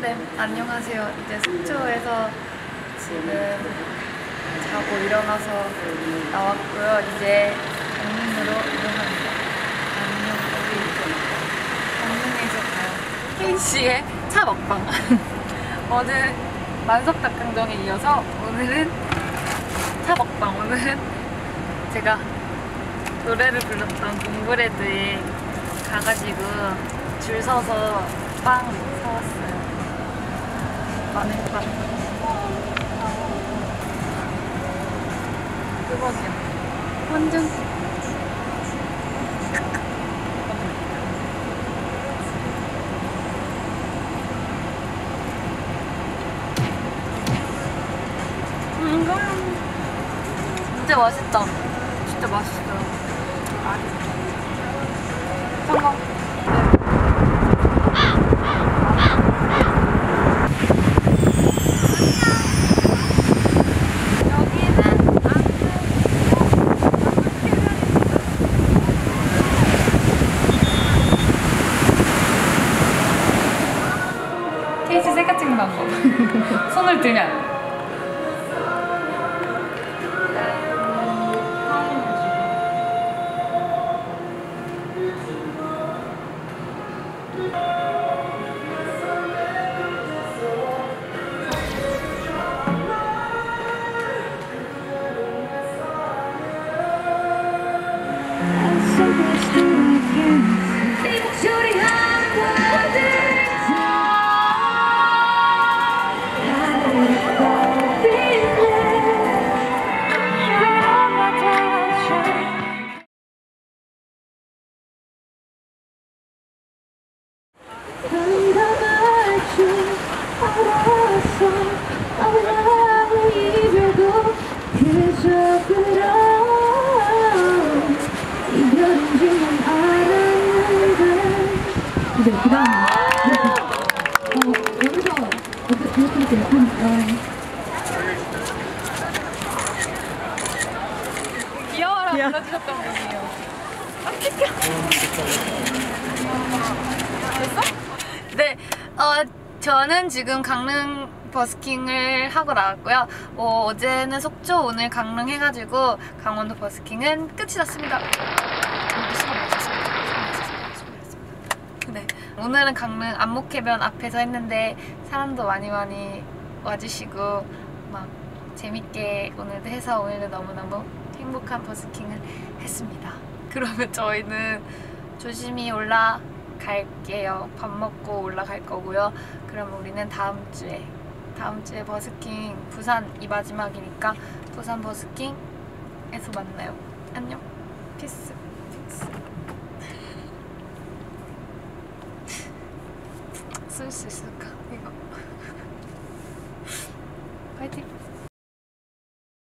안녕하세요. 이제 속초에서 지금 자고 일어나서 나왔고요. 이제 강릉으로 이동합니다. 안녕, 우리 강릉에서 봐요. 혜인씨의 차 먹방. 어제 만석 닭강정에 이어서 오늘은 차 먹방. 오늘은 제가 노래를 불렀던 봉브레드에 가가지고 줄 서서 빵 사왔어요. 마늘빵. 대박이야. 완전. 진짜 맛있다. 진짜 맛있어요. 성공. 케이스 셀카 찍는 방법. 손을 들면. 네, 어, 저는 지금 강릉 버스킹을 하고 나왔고요. 어, 어제는 속초, 오늘 강릉 해가지고 강원도 버스킹은 끝이 났습니다. 네, 오늘은 강릉 안목해변 앞에서 했는데 사람도 많이 많이 와주시고 막 재밌게 오늘도 해서 오늘은 너무너무 행복한 버스킹을 했습니다. 그러면 저희는 조심히 올라갈게요. 밥 먹고 올라갈 거고요. 그럼 우리는 다음 주에 다음 주에 버스킹 부산 이 마지막이니까 부산 버스킹에서 만나요. 안녕. 피스. 피스. 쓸 수 있을까? 이거. 파이팅.